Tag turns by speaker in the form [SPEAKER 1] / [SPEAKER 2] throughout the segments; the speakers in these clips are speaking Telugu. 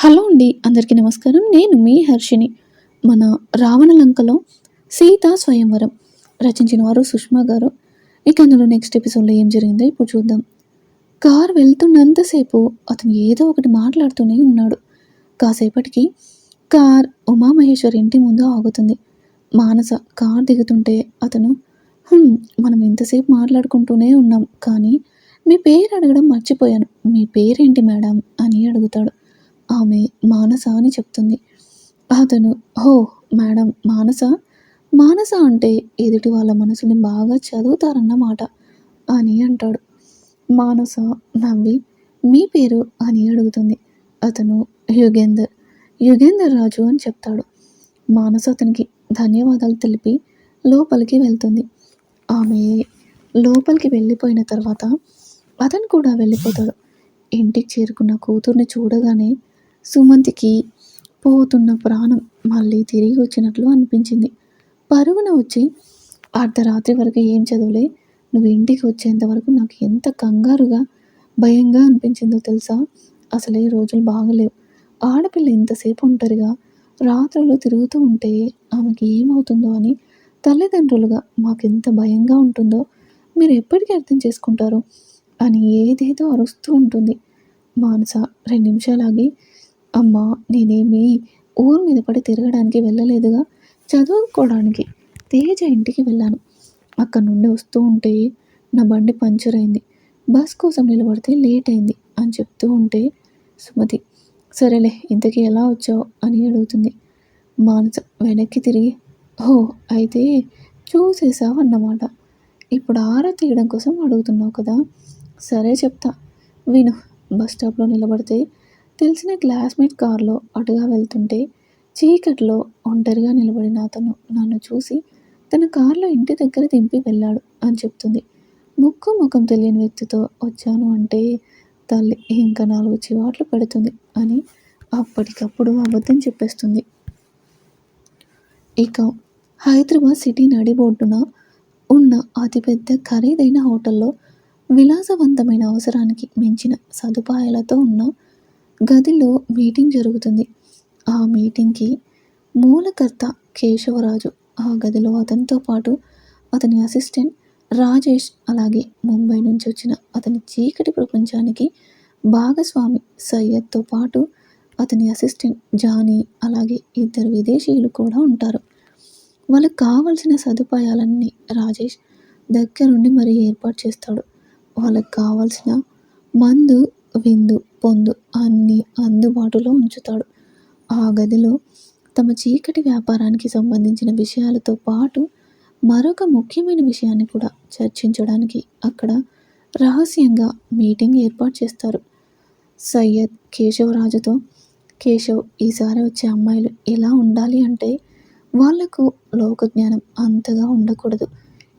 [SPEAKER 1] హలో అండి అందరికీ నమస్కారం. నేను మీ హర్షిని మన రావణలంకలో సీతా స్వయంవరం రచించిన వారు సుష్మా గారు. ఇక అందులో నెక్స్ట్ ఎపిసోడ్లో ఏం జరిగిందో ఇప్పుడు చూద్దాం. కార్ వెళ్తున్నంతసేపు అతను ఏదో ఒకటి మాట్లాడుతూనే ఉన్నాడు. కాసేపటికి కార్ ఉమామహేశ్వర్ ఇంటి ముందు ఆగుతుంది. మానస కార్ దిగుతుంటే అతను మనం ఇంతసేపు మాట్లాడుకుంటూనే ఉన్నాం కానీ మీ పేరు అడగడం మర్చిపోయాను. మీ పేరేంటి మేడం? అని అడుగుతాడు. ఆమె మానస అని చెప్తుంది. అతను హో మేడం మానస? మానస అంటే ఎదుటి వాళ్ళ మనసుని బాగా చదువుతారన్నమాట అని అంటాడు. మానస నవ్వి మీ పేరు? అని అడుగుతుంది. అతను యుగేందర్ యుగేందర్ రాజు అని చెప్తాడు. మానస అతనికి ధన్యవాదాలు తెలిపి లోపలికి వెళ్తుంది. ఆమె లోపలికి వెళ్ళిపోయిన తర్వాత అతను కూడా వెళ్ళిపోతాడు. ఇంటికి చేరుకున్న కూతుర్ని చూడగానే సుమంతికి పోతున్న ప్రాణం మళ్ళీ తిరిగి వచ్చినట్లు అనిపించింది. పరుగున వచ్చి అర్ధరాత్రి వరకు ఏం చదవలే? నువ్వు ఇంటికి వచ్చేంత వరకు నాకు ఎంత కంగారుగా భయంగా అనిపించిందో తెలుసా? అసలే రోజులు బాగలేవు. ఆడపిల్ల ఇంతసేపు ఉంటారుగా రాత్రులు తిరుగుతూ ఉంటే ఆమెకి ఏమవుతుందో అని తల్లిదండ్రులుగా మాకెంత భయంగా ఉంటుందో మీరు ఎప్పటికీ అర్థం చేసుకుంటారు అని ఏదేదో అరుస్తూ ఉంటుంది. మానస రెండు నిమిషాలాగి అమ్మా నేనేమి ఊరు మీద పడి తిరగడానికి వెళ్ళలేదుగా? చదువుకోవడానికి తేజ ఇంటికి వెళ్ళాను. అక్కడ నుండి వస్తూ ఉంటే నా బండి పంచర్ అయింది. బస్ కోసం నిలబడితే లేట్ అయింది అని చెప్తూ ఉంటే సుమతి సరేలే ఇంతకీ ఎలా వచ్చావు? అని అడుగుతుంది. మానస వెనక్కి తిరిగి ఓ అయితే చూసేసావు అన్నమాట ఇప్పుడు ఆరా తీయడం కోసం అడుగుతున్నావు కదా? సరే చెప్తా. విను బస్ స్టాప్లో నిలబడితే తెలిసిన క్లాస్మేట్ కార్లో అటుగా వెళ్తుంటే చీకట్లో ఒంటరిగా నిలబడిన అతను నన్ను చూసి తన కారులో ఇంటి దగ్గర దింపి వెళ్ళాడు అని చెప్తుంది. ముక్కు ముఖం తెలియని వ్యక్తితో వచ్చాను అంటే తల్లి ఇంకా నాలుగు చివాట్లు పెడుతుంది అని అప్పటికప్పుడు అబద్ధం చెప్పేస్తుంది. ఇక హైదరాబాద్ సిటీ నడిబొడ్డున ఉన్న అతిపెద్ద ఖరీదైన హోటల్లో విలాసవంతమైన అవసరానికి మించిన సదుపాయాలతో ఉన్న గదిలో మీటింగ్ జరుగుతుంది. ఆ మీటింగ్కి మూలకర్త కేశవరాజు ఆ గదిలో అతనితో పాటు అతని అసిస్టెంట్ రాజేష్ అలాగే ముంబై నుంచి వచ్చిన అతని చీకటి ప్రపంచానికి భాగస్వామి సయ్యద్తో పాటు అతని అసిస్టెంట్ జానీ అలాగే ఇద్దరు విదేశీయులు కూడా ఉంటారు. వాళ్ళకి కావాల్సిన సదుపాయాలన్నీ రాజేష్ దగ్గరుండి మరీ ఏర్పాటు చేస్తాడు. వాళ్ళకి కావాల్సిన మందు విందు పొందు అన్ని అందుబాటులో ఉంచుతాడు. ఆ గదిలో తమ చీకటి వ్యాపారానికి సంబంధించిన విషయాలతో పాటు మరొక ముఖ్యమైన విషయాన్ని కూడా చర్చించడానికి అక్కడ రహస్యంగా మీటింగ్ ఏర్పాటు చేస్తారు. సయ్యద్ కేశవరాజుతో కేశవ్ ఈసారి వచ్చే అమ్మాయిలు ఎలా ఉండాలి అంటే వాళ్ళకు లోకజ్ఞానం అంతగా ఉండకూడదు.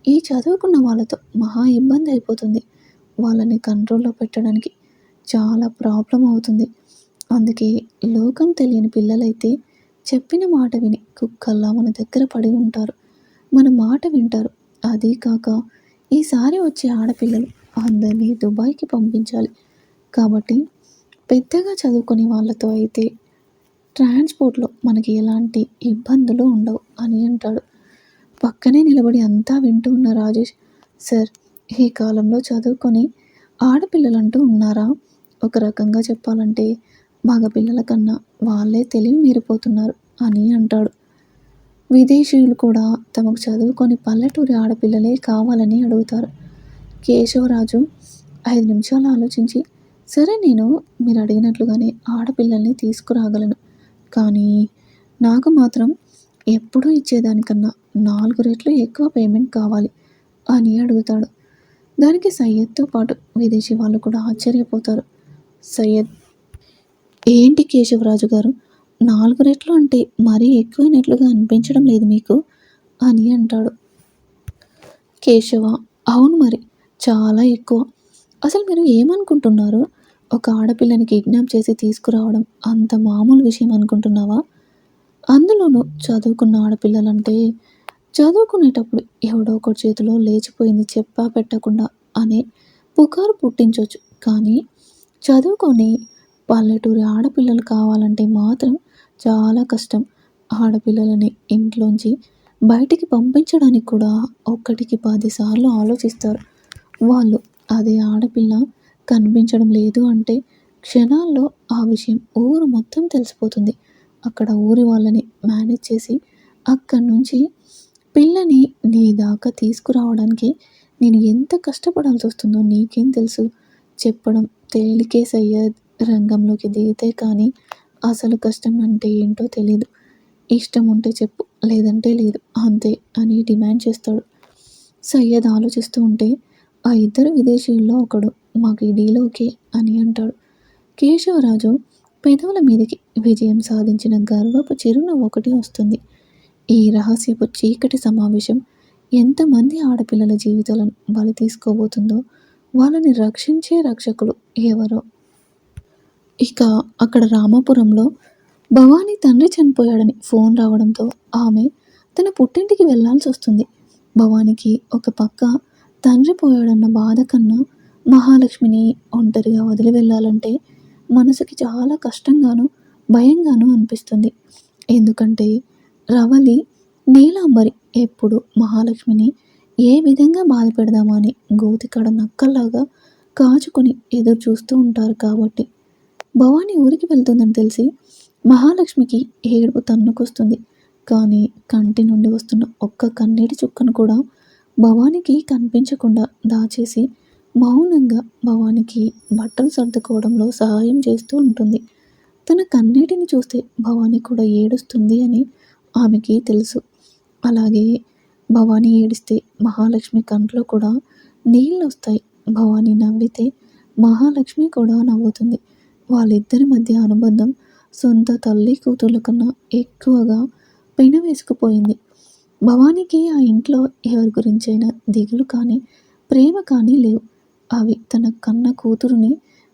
[SPEAKER 1] ఈ చదువుకున్న వాళ్ళతో మహా ఇబ్బంది అయిపోతుంది. వాళ్ళని కంట్రోల్లో పెట్టడానికి చాలా ప్రాబ్లం అవుతుంది. అందుకే లోకం తెలియని పిల్లలైతే చెప్పిన మాట విని కుక్కల్లా మన దగ్గర పడి ఉంటారు. మన మాట వింటారు. అదే కాక ఈసారి వచ్చే ఆడపిల్లలు అందరినీ దుబాయ్కి పంపించాలి. కాబట్టి పెద్దగా చదువుకునే వాళ్ళతో అయితే ట్రాన్స్పోర్ట్లో మనకి ఎలాంటి ఇబ్బందులు ఉండవు అని అంటాడు. పక్కనే నిలబడి అంతా వింటూ ఉన్న రాజేష్ సార్ ఈ కాలంలో చదువుకొని ఆడపిల్లలంటూ ఉన్నారా? ఒక రకంగా చెప్పాలంటే మగపిల్లల కన్నా వాళ్ళే తెలివి మీరిపోతున్నారు అని అంటాడు. విదేశీయులు కూడా తమకు చదువుకొని పల్లెటూరి ఆడపిల్లలే కావాలని అడుగుతారు. కేశవరాజు ఐదు నిమిషాలు ఆలోచించి సరే నేను మీరు అడిగినట్లుగానే ఆడపిల్లల్ని తీసుకురాగలను. కానీ నాకు మాత్రం ఎప్పుడూ ఇచ్చేదానికన్నా నాలుగు రెట్లు ఎక్కువ పేమెంట్ కావాలి అని అడుగుతాడు. దానికి సయ్యద్తో పాటు విదేశీ వాళ్ళు కూడా ఆశ్చర్యపోతారు. సయ్యద్. ఏంటి కేశవరాజు గారు? నాలుగు రెట్లు అంటే మరీ ఎక్కువైనట్లుగా అనిపించడం లేదు మీకు? అని అంటాడు. కేశవ అవును మరి చాలా ఎక్కువ. అసలు మీరు ఏమనుకుంటున్నారు? ఒక ఆడపిల్లని కిడ్నాప్ చేసి తీసుకురావడం అంత మామూలు విషయం అనుకుంటున్నావా? అందులోనూ చదువుకున్న ఆడపిల్లలంటే చదువుకునేటప్పుడు ఎవడో ఒకటి చేతిలో లేచిపోయింది చెప్పా పెట్టకుండా అనే పుకారు పుట్టించవచ్చు కానీ చదువుకొని పల్లెటూరి ఆడపిల్లలు కావాలంటే మాత్రం చాలా కష్టం. ఆడపిల్లలని ఇంట్లోంచి బయటికి పంపించడానికి కూడా ఒక్కటికి పదిసార్లు ఆలోచిస్తారు. వాళ్ళు అదే ఆడపిల్ల కనిపించడం లేదు అంటే క్షణాల్లో ఆ విషయం ఊరు మొత్తం తెలిసిపోతుంది. అక్కడ ఊరి వాళ్ళని మేనేజ్ చేసి అక్కడి నుంచి పిల్లని నీ దాకా తీసుకురావడానికి నేను ఎంత కష్టపడాల్సి వస్తుందో నీకేం తెలుసు? చెప్పడం తేలికే సయ్యద్ రంగంలోకి దిగితే కానీ అసలు కష్టం అంటే ఏంటో తెలీదు. ఇష్టం ఉంటే చెప్పు లేదంటే లేదు. అంతే అని డిమాండ్ చేస్తాడు. సయ్యద్ ఆలోచిస్తూ ఉంటే ఆ ఇద్దరు విదేశీయుల్లో ఒకడు మాకు ఈ డీల్ ఓకే అని అంటాడు. కేశవరాజు పెదవుల మీదకి విజయం సాధించిన గర్వపు చిరునవ్వు ఒకటి వస్తుంది. ఈ రహస్యపు చీకటి సమావేశం ఎంతమంది ఆడపిల్లల జీవితాలను బలి తీసుకోబోతుందో వాళ్ళని రక్షించే రక్షకులు ఎవరో. ఇక అక్కడ రామాపురంలో భవానీ తండ్రి చనిపోయాడని ఫోన్ రావడంతో ఆమె తన పుట్టింటికి వెళ్ళాల్సి వస్తుంది. భవానికి ఒక పక్క తండ్రి పోయాడన్న బాధ కన్నా మహాలక్ష్మిని ఒంటరిగా వదిలి వెళ్ళాలంటే మనసుకి చాలా కష్టంగాను భయంగాను అనిపిస్తుంది. ఎందుకంటే రవలి నీలాంబరి ఎప్పుడు మహాలక్ష్మిని ఏ విధంగా బాధ పెడదామా అని గోతికాడ నక్కల్లాగా కాచుకొని ఎదురు చూస్తూ ఉంటారు కాబట్టి. భవానీ ఊరికి వెళ్తుందని తెలిసి మహాలక్ష్మికి ఏడుపు తన్నుకొస్తుంది. కానీ కంటి నుండి వస్తున్న ఒక్క కన్నీటి చుక్కను కూడా భవానికి కనిపించకుండా దాచేసి మౌనంగా భవానికి బట్టలు సర్దుకోవడంలో సహాయం చేస్తూ ఉంటుంది. తన కన్నీటిని చూస్తే భవానీ కూడా ఏడుస్తుంది అని ఆమెకి తెలుసు. అలాగే భవానీ ఏడిస్తే మహాలక్ష్మి కంట్లో కూడా నీళ్ళు వస్తాయి. భవానీ నవ్వితే మహాలక్ష్మి కూడా నవ్వుతుంది. వాళ్ళిద్దరి మధ్య అనుబంధం సొంత తల్లి కూతుర్ల కన్నా ఎక్కువగా పెనవేసుకుపోయింది భవానీకి ఆ ఇంట్లో ఎవరి గురించైనా దిగులు కానీ ప్రేమ కానీ లేవు. అవి తన కన్న కూతురుని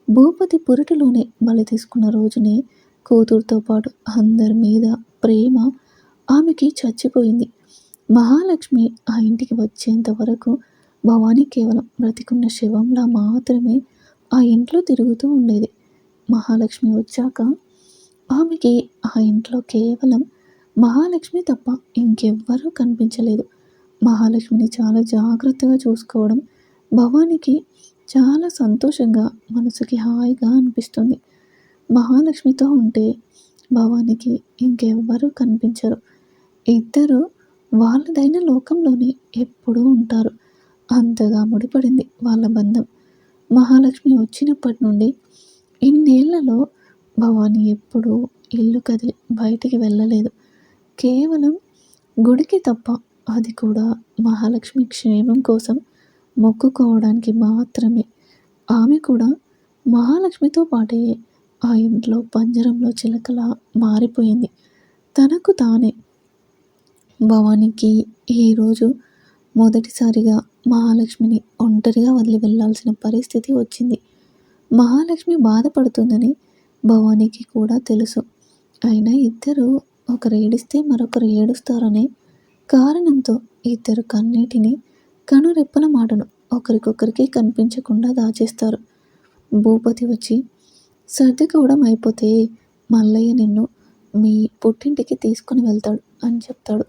[SPEAKER 1] భూపతి పురిటిలోనే బలి తీసుకున్న రోజునే కూతురుతో పాటు అందరి మీద ప్రేమ ఆమెకి చచ్చిపోయింది. మహాలక్ష్మి ఆ ఇంటికి వచ్చేంత వరకు భవానీ కేవలం బ్రతికున్న శవంలా మాత్రమే ఆ ఇంట్లో తిరుగుతూ ఉండేది. మహాలక్ష్మి వచ్చాక ఆమెకి ఆ ఇంట్లో కేవలం మహాలక్ష్మి తప్ప ఇంకెవ్వరూ కనిపించలేదు. మహాలక్ష్మిని చాలా జాగ్రత్తగా చూసుకోవడం భవానికి చాలా సంతోషంగా మనసుకి హాయిగా అనిపిస్తుంది. మహాలక్ష్మితో ఉంటే భవానికి ఇంకెవ్వరూ కనిపించరు. ఇద్దరు వాళ్ళదైన లోకంలోనే ఎప్పుడూ ఉంటారు. అంతగా ముడిపడింది వాళ్ళ బంధం. మహాలక్ష్మి వచ్చినప్పటి నుండి ఇన్నేళ్ళలో భవానీ ఎప్పుడూ ఇల్లు కదిలి బయటికి వెళ్ళలేదు. కేవలం గుడికి తప్ప అది కూడా మహాలక్ష్మి క్షేమం కోసం మొక్కుకోవడానికి మాత్రమే. ఆమె కూడా మహాలక్ష్మితో పాటే ఆ ఇంట్లో పంజరంలో చిలకలా మారిపోయింది. తనకు తానే భవానికి ఈరోజు మొదటిసారిగా మహాలక్ష్మిని ఒంటరిగా వదిలి వెళ్ళాల్సిన పరిస్థితి వచ్చింది. మహాలక్ష్మి బాధపడుతుందని భవానీకి కూడా తెలుసు. అయినా ఇద్దరు ఒకరు ఏడిస్తే మరొకరు ఏడుస్తారనే కారణంతో ఇద్దరు కన్నీటిని కనురెప్పల మాటను ఒకరికొకరికి కనిపించకుండా దాచేస్తారు. భూపతి వచ్చి సర్దుకోవడం అయిపోతే మల్లయ్య నిన్ను మీ పుట్టింటికి తీసుకుని వెళ్తాడు అని చెప్తాడు.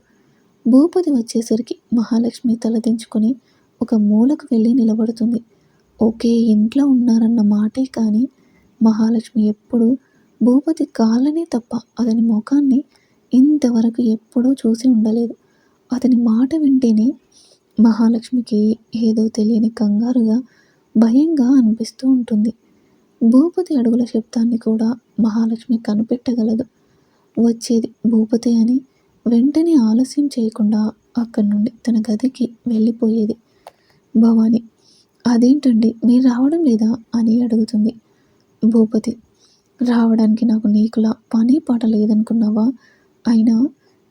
[SPEAKER 1] భూపతి వచ్చేసరికి మహాలక్ష్మి తలదించుకొని ఒక మూలకు వెళ్ళి నిలబడుతుంది. ఒకే ఇంట్లో ఉన్నారన్న మాటే కానీ మహాలక్ష్మి ఎప్పుడు భూపతి కాళ్ళనే తప్ప అతని ముఖాన్ని ఇంతవరకు ఎప్పుడూ చూసి ఉండలేదు. అతని మాట వింటేనే మహాలక్ష్మికి ఏదో తెలియని కంగారుగా భయంగా అనిపిస్తూ ఉంటుంది. భూపతి అడుగుల శబ్దాన్ని కూడా మహాలక్ష్మి కనిపెట్టగలదు. వచ్చేది భూపతి అని వెంటనే ఆలస్యం చేయకుండా అక్కడి నుండి తన గదికి వెళ్ళిపోయేది. భవాని అదేంటండి మీరు రావడం లేదా? అని అడుగుతుంది. భూపతి రావడానికి నాకు నీకులా పని పాట లేదనుకున్నావా? అయినా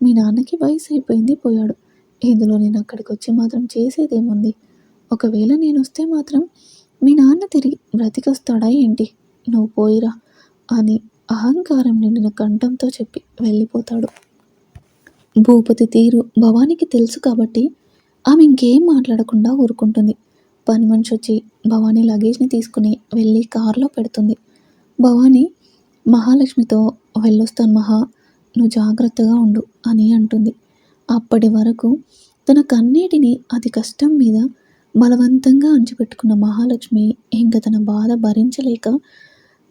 [SPEAKER 1] మీ నాన్నకి వయసు అయిపోయింది పోయాడు. ఇందులో నేను అక్కడికి వచ్చి మాత్రం చేసేదేముంది? ఒకవేళ నేను వస్తే మాత్రం మీ నాన్న తిరిగి బ్రతికొస్తాడా ఏంటి? నువ్వు పోయిరా అని అహంకారం నిండిన కంఠంతో చెప్పి వెళ్ళిపోతాడు. భూపతి తీరు భవానికి తెలుసు కాబట్టి ఆమె ఇంకేం మాట్లాడకుండా ఊరుకుంటుంది. పని మనిషి వచ్చి భవానీ లగేజ్ని తీసుకుని వెళ్ళి కారులో పెడుతుంది. భవానీ మహాలక్ష్మితో వెళ్ళొస్తాను మహా నువ్వు జాగ్రత్తగా ఉండు అని అంటుంది. అప్పటి వరకు తన కన్నీటిని అతి కష్టం మీద బలవంతంగా అంచిపెట్టుకున్న మహాలక్ష్మి ఇంక తన బాధ భరించలేక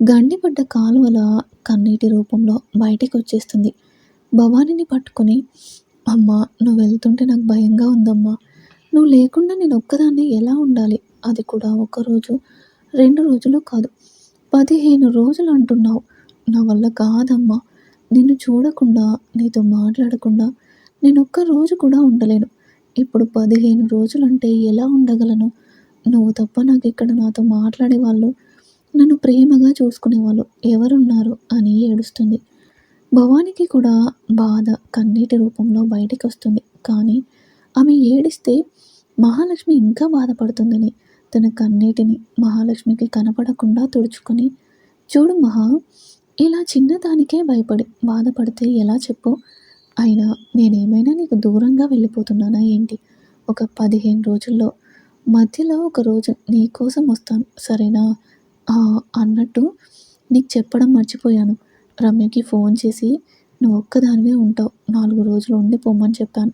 [SPEAKER 1] గండిపడ్డ కాలువల కన్నీటి రూపంలో బయటికి వచ్చేస్తుంది. భవానీని పట్టుకొని అమ్మా నువ్వు వెళ్తుంటే నాకు భయంగా ఉందమ్మా. నువ్వు లేకుండా నేను ఒక్కదాన్ని ఎలా ఉండాలి? అది కూడా ఒకరోజు రెండు రోజులు కాదు. పదిహేను రోజులు అంటున్నావు. నా వల్ల కాదమ్మా. నిన్ను చూడకుండా నీతో మాట్లాడకుండా నేను ఒక్క రోజు కూడా ఉండలేను. ఇప్పుడు పదిహేను రోజులు అంటే ఎలా ఉండగలను? నువ్వు తప్ప నాకు ఇక్కడ నాతో మాట్లాడేవాళ్ళు నన్ను ప్రేమగా చూసుకునేవాళ్ళు ఎవరున్నారు? అని ఏడుస్తుంది. భవానికి కూడా బాధ కన్నీటి రూపంలో బయటికి వస్తుంది కానీ ఆమె ఏడిస్తే మహాలక్ష్మి ఇంకా బాధపడుతుందని తన కన్నీటిని మహాలక్ష్మికి కనపడకుండా తుడుచుకొని చూడు మహా ఇలా చిన్నదానికే భయపడి బాధపడితే ఎలా చెప్పు? అయినా నేనేమైనా నీకు దూరంగా వెళ్ళిపోతున్నానా ఏంటి? ఒక పదిహేను రోజుల్లో మధ్యలో ఒక రోజు నీ కోసం వస్తాను సరేనా? అన్నట్టు నీకు చెప్పడం మర్చిపోయాను. రమ్యకి ఫోన్ చేసి నువ్వు ఒక్కదానివే ఉంటావు. నాలుగు రోజులు ఉండి పొమ్మని చెప్పాను.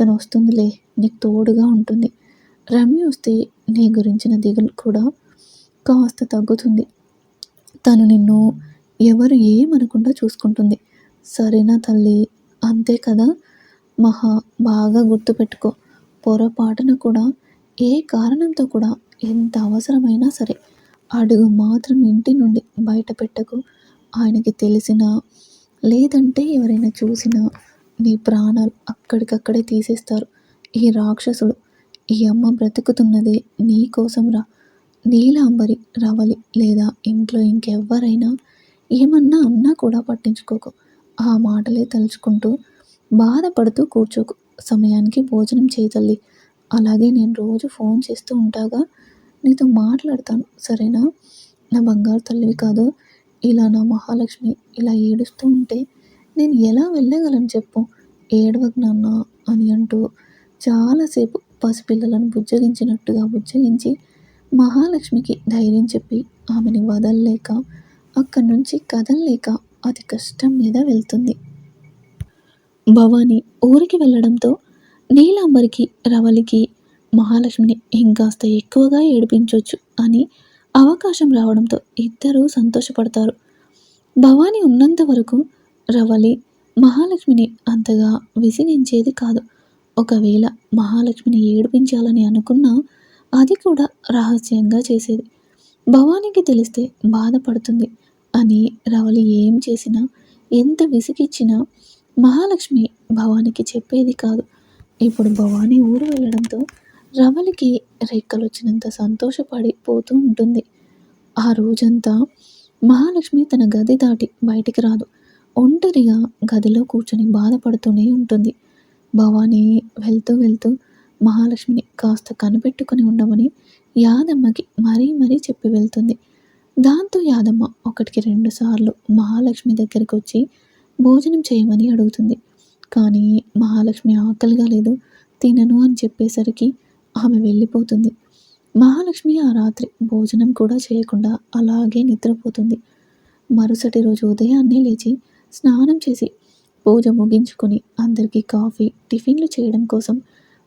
[SPEAKER 1] తను వస్తుందిలే. నీకు తోడుగా ఉంటుంది రమ్య వస్తే నీ గురించిన దిగులు కూడా కాస్త తగ్గుతుంది. తను నిన్ను ఎవరు ఏమనకుండా చూసుకుంటుంది. సరేనా తల్లి? అంతే కదా? మహా బాగా గుర్తుపెట్టుకో. పొరపాటున కూడా ఏ కారణంతో కూడా ఎంత అవసరమైనా సరే అడుగు మాత్రం ఇంటి నుండి బయట పెట్టకు. ఆయనకి తెలిసిన లేదంటే ఎవరైనా చూసినా నీ ప్రాణాలు అక్కడికక్కడే తీసేస్తారు. ఈ రాక్షసులు ఈ అమ్మ బ్రతుకుతున్నదే నీ కోసం రా. నీలాంబరి రవలి లేదా ఇంట్లో ఇంకెవ్వరైనా ఏమన్నా అన్నా కూడా పట్టించుకోకు. ఆ మాటలే తలుచుకుంటూ బాధపడుతూ కూర్చోకు. సమయానికి భోజనం చేయతల్లి అలాగే నేను రోజు ఫోన్ చేస్తూ ఉంటాగా. నీతో మాట్లాడతాను సరేనా? నా బంగారు తల్లివి కాదు. ఇలా నా మహాలక్ష్మి ఇలా ఏడుస్తూ ఉంటే నేను ఎలా వెళ్ళగలను చెప్పు? ఏడవకు నాన్న అని అంటూ చాలాసేపు పసిపిల్లలను బుజ్జగించినట్టుగా బుజ్జగించి మహాలక్ష్మికి ధైర్యం చెప్పి ఆమెని వదలలేక అక్కడి నుంచి కదలలేక అతి కష్టం మీద వెళ్తుంది. భవానీ ఊరికి వెళ్ళడంతో నీలాంబరికి రవలికి మహాలక్ష్మిని ఇంకాస్త ఎక్కువగా ఏడిపించవచ్చు అని అవకాశం రావడంతో ఇద్దరూ సంతోషపడతారు. భవానీ ఉన్నంత వరకు రవలి మహాలక్ష్మిని అంతగా విసిగించేది కాదు. ఒకవేళ మహాలక్ష్మిని ఏడిపించాలని అనుకున్నా అది కూడా రహస్యంగా చేసేది. భవానీకి తెలిస్తే బాధపడుతుంది. అని రవలి ఏం చేసినా ఎంత విసిగిచ్చినా మహాలక్ష్మి భవానికి చెప్పేది కాదు. ఇప్పుడు భవానీ ఊరు వెళ్ళడంతో రవలికి రెక్కలొచ్చినంత సంతోషపడి పోతూ ఉంటుంది. ఆ రోజంతా మహాలక్ష్మి తన గది దాటి బయటికి రాదు. ఒంటరిగా గదిలో కూర్చొని బాధపడుతూనే ఉంటుంది. భవానీ వెళ్తూ వెళ్తూ మహాలక్ష్మిని కాస్త కనిపెట్టుకుని ఉండమని యాదమ్మకి మరీ మరీ చెప్పి వెళ్తుంది. దాంతో యాదమ్మ ఒకటికి రెండు సార్లు మహాలక్ష్మి దగ్గరికి వచ్చి భోజనం చేయమని అడుగుతుంది. కానీ మహాలక్ష్మి ఆకలిగా లేదు. తినను అని చెప్పేసరికి ఆమె వెళ్ళిపోతుంది. మహాలక్ష్మి ఆ రాత్రి భోజనం కూడా చేయకుండా అలాగే నిద్రపోతుంది. మరుసటి రోజు ఉదయాన్నే లేచి స్నానం చేసి పూజ ముగించుకొని అందరికీ కాఫీ టిఫిన్లు చేయడం కోసం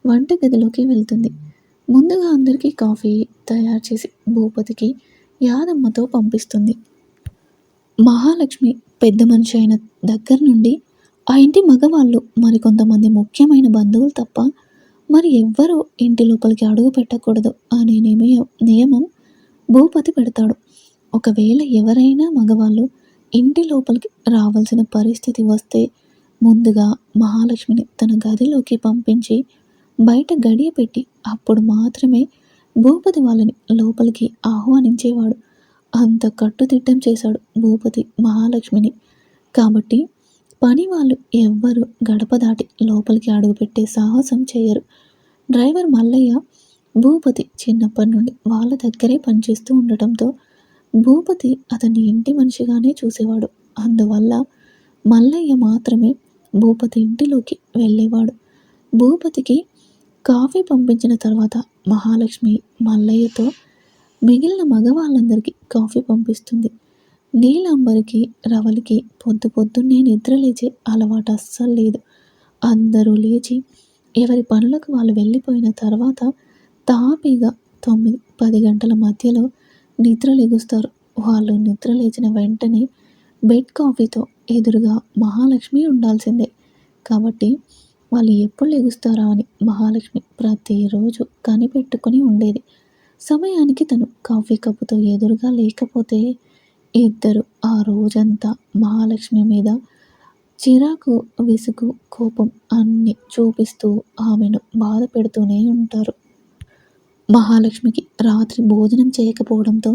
[SPEAKER 1] వంటగదిలోకి వెళ్తుంది. ముందుగా అందరికీ కాఫీ తయారు చేసి భూపతికి యాదమ్మతో పంపిస్తుంది. మహాలక్ష్మి పెద్ద మనిషి అయిన దగ్గర నుండి ఆ ఇంటి మగవాళ్ళు మరికొంతమంది ముఖ్యమైన బంధువులు తప్ప మరి ఎవ్వరూ ఇంటి లోపలికి అడుగు పెట్టకూడదు అనే నియమం నియమం భూపతి పెడతాడు. ఒకవేళ ఎవరైనా మగవాళ్ళు ఇంటి లోపలికి రావాల్సిన పరిస్థితి వస్తే ముందుగా మహాలక్ష్మిని తన గదిలోకి పంపించి బయట గడియ పెట్టి అప్పుడు మాత్రమే భూపతి వాళ్ళని లోపలికి ఆహ్వానించేవాడు. అంత కట్టుదిట్టం చేశాడు భూపతి మహాలక్ష్మిని. కాబట్టి పని వాళ్ళు ఎవ్వరు గడప దాటి లోపలికి అడుగుపెట్టే సాహసం చేయరు. డ్రైవర్ మల్లయ్య భూపతి చిన్నప్పటి నుండి వాళ్ళ దగ్గరే పనిచేస్తూ ఉండటంతో భూపతి అతన్ని ఇంటి మనిషిగానే చూసేవాడు. అందువల్ల మల్లయ్య మాత్రమే భూపతి ఇంటిలోకి వెళ్ళేవాడు. భూపతికి కాఫీ పంపించిన తర్వాత మహాలక్ష్మి మల్లయ్యతో మిగిలిన మగవాళ్ళందరికీ కాఫీ పంపిస్తుంది. నీలాంబరికి రవలికి పొద్దు పొద్దున్నే నిద్ర లేచే అలవాటు అస్సలు లేదు. అందరూ లేచి ఎవరి పనులకు వాళ్ళు వెళ్ళిపోయిన తర్వాత తాపీగా తొమ్మిది పది గంటల మధ్యలో నిద్ర లెగుస్తారు. వాళ్ళు నిద్ర లేచిన వెంటనే బెడ్ కాఫీతో ఎదురుగా మహాలక్ష్మి ఉండాల్సిందే. కాబట్టి వాళ్ళు ఎప్పుడు లెగుస్తారా అని మహాలక్ష్మి ప్రతిరోజు కనిపెట్టుకొని ఉండేది. సమయానికి తను కాఫీ కప్పుతో ఎదురుగా లేకపోతే ఇద్దరు ఆ రోజంతా మహాలక్ష్మి మీద చిరాకు విసుగు కోపం అన్ని చూపిస్తూ ఆమెను బాధ పెడుతూనే ఉంటారు. మహాలక్ష్మికి రాత్రి భోజనం చేయకపోవడంతో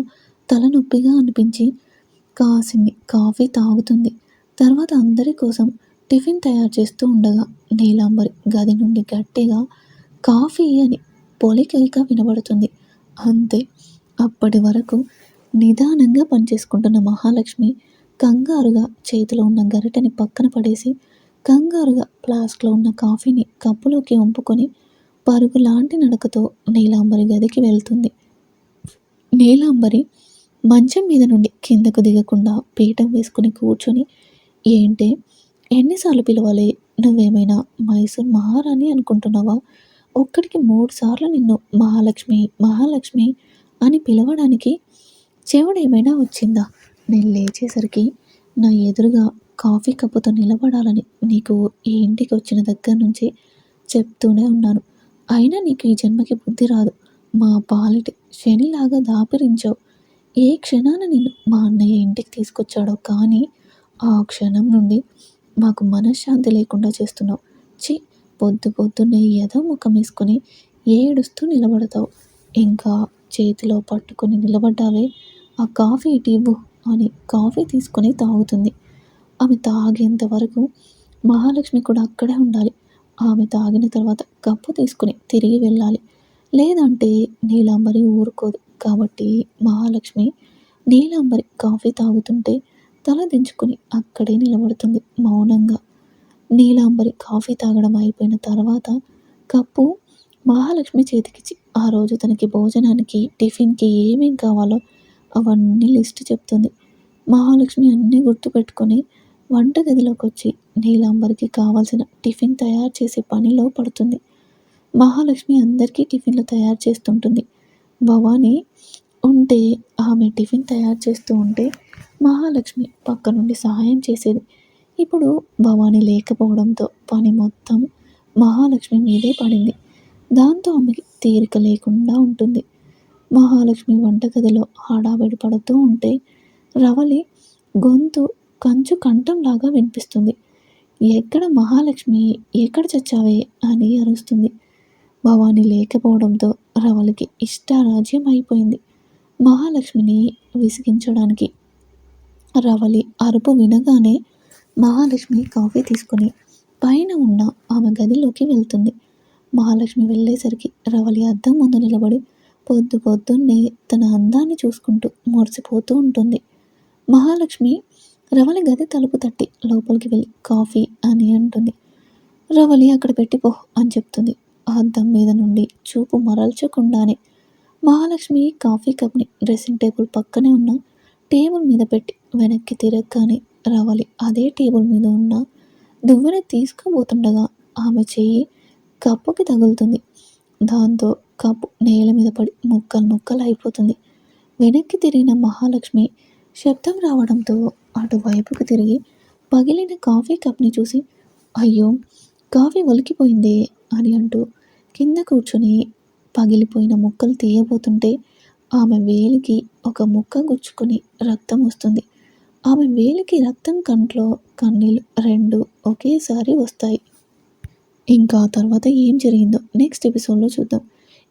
[SPEAKER 1] తలనొప్పిగా అనిపించి కాసిన్ని కాఫీ తాగుతుంది. తర్వాత అందరి కోసం టిఫిన్ తయారు చేస్తూ ఉండగా నీలాంబరి గది నుండి గట్టిగా కాఫీ అని పొలికైక వినబడుతుంది. అంతే అప్పటి వరకు నిదానంగా పనిచేసుకుంటున్న మహాలక్ష్మి కంగారుగా చేతిలో ఉన్న గరిటెని పక్కన పడేసి కంగారుగా ఫ్లాస్క్లో ఉన్న కాఫీని కప్పులోకి వంపుకొని పరుగు లాంటి నడకతో నీలాంబరి గదికి వెళ్తుంది. నీలాంబరి మంచం మీద నుండి కిందకు దిగకుండా పీఠం వేసుకుని కూర్చొని ఏంటే ఎన్నిసార్లు పిలవాలి? నువ్వేమైనా మైసూర్ మహారాణి అనుకుంటున్నావా? ఒక్కడికి మూడు సార్లు నిన్ను మహాలక్ష్మి మహాలక్ష్మి అని పిలవడానికి చెవుడేమైనా వచ్చిందా? నేను లేచేసరికి నా ఎదురుగా కాఫీ కప్పుతో నిలబడాలని నీకు ఈ ఇంటికి వచ్చిన దగ్గర నుంచి చెప్తూనే ఉన్నాను. అయినా నీకు ఈ జన్మకి బుద్ధి రాదు. మా పాలిటి శనిలాగా దాపిరించావు. ఏ క్షణాన నేను మా అన్నయ్య ఇంటికి తీసుకొచ్చాడో కానీ ఆ క్షణం నుండి మాకు మనశ్శాంతి లేకుండా చేస్తున్నావు. చి పొద్దు పొద్దున్నే ఏదో ముఖం వేసుకొని ఏడుస్తూ నిలబడతావు. ఇంకా చేతిలో పట్టుకొని నిలబడ్డావే. ఆ కాఫీ ఇటు అని కాఫీ తీసుకొని తాగుతుంది. ఆమె తాగేంత వరకు మహాలక్ష్మి కూడా అక్కడే ఉండాలి. ఆమె తాగిన తర్వాత కప్పు తీసుకుని తిరిగి వెళ్ళాలి. లేదంటే నీలాంబరి ఊరుకోదు. కాబట్టి మహాలక్ష్మి నీలాంబరి కాఫీ తాగుతుంటే తల దించుకుని అక్కడే నిలబడుతుంది మౌనంగా. నీలాంబరి కాఫీ తాగడం అయిపోయిన తర్వాత కప్పు మహాలక్ష్మి చేతికిచ్చి ఆ రోజు తనకి భోజనానికి టిఫిన్కి ఏమేం కావాలో అవన్నీ లిస్ట్ చెప్తుంది. మహాలక్ష్మి అన్నీ గుర్తుపెట్టుకొని వంటగదిలోకి వచ్చి నీలాంబరికి కావాల్సిన టిఫిన్ తయారు చేసే పనిలో పడుతుంది. మహాలక్ష్మి అందరికీ టిఫిన్లు తయారు చేస్తుంటుంది. భవానీ ఉంటే ఆమె టిఫిన్ తయారు చేస్తూ ఉంటే మహాలక్ష్మి పక్క నుండి సహాయం చేసేది. ఇప్పుడు భవానీ లేకపోవడంతో పని మొత్తం మహాలక్ష్మి మీదే పడింది. దాంతో ఆమెకి తీరిక లేకుండా ఉంటుంది. మహాలక్ష్మి వంటగదిలో హడావిడి పడుతూ ఉంటే రవలి గొంతు కంచు కంఠంలాగా వినిపిస్తుంది. ఎక్కడ మహాలక్ష్మి? ఎక్కడ చచ్చావే? అని అరుస్తుంది. భవాని లేకపోవడంతో రవలికి ఇష్టారాజ్యం అయిపోయింది. మహాలక్ష్మిని విసిగించడానికి రవలి అరుపు వినగానే మహాలక్ష్మి కాఫీ తీసుకుని పైన ఉన్న ఆమె గదిలోకి వెళ్తుంది. మహాలక్ష్మి వెళ్ళేసరికి రవలి అద్దం ముందు నిలబడి పొద్దు పొద్దున్నే తన అందాన్ని చూసుకుంటూ మురిసిపోతూ ఉంటుంది. మహాలక్ష్మి రవలి గది తలుపు తట్టి లోపలికి వెళ్ళి కాఫీ అని అంటుంది. రవలి అక్కడ పెట్టిపో అని చెప్తుంది. ఆ అద్దం మీద నుండి చూపు మరల్చకుండానే మహాలక్ష్మి కాఫీ కప్ని డ్రెస్సింగ్ టేబుల్ పక్కనే ఉన్న టేబుల్ మీద పెట్టి వెనక్కి తిరగగానే రవలి అదే టేబుల్ మీద ఉన్న దువ్వెన తీసుకుపోతుండగా ఆమె చెయ్యి కప్పుకి తగులుతుంది. దాంతో కప్పు నేల మీద పడి ముక్కలు ముక్కలు అయిపోతుంది. వెనక్కి తిరిగిన మహాలక్ష్మి శబ్దం రావడంతో అటువైపుకు తిరిగి పగిలిన కాఫీ కప్ని చూసి అయ్యో కాఫీ ఒలికిపోయిందే అని అంటూ కింద కూర్చొని పగిలిపోయిన ముక్కలు తీయబోతుంటే ఆమె వేలికి ఒక ముక్క గుచ్చుకొని రక్తం వస్తుంది. ఆమె వేలికి రక్తం కంట్లో కన్నీళ్ళు రెండు ఒకేసారి వస్తాయి. ఇంకా తర్వాత ఏం జరిగిందో నెక్స్ట్ ఎపిసోడ్లో చూద్దాం.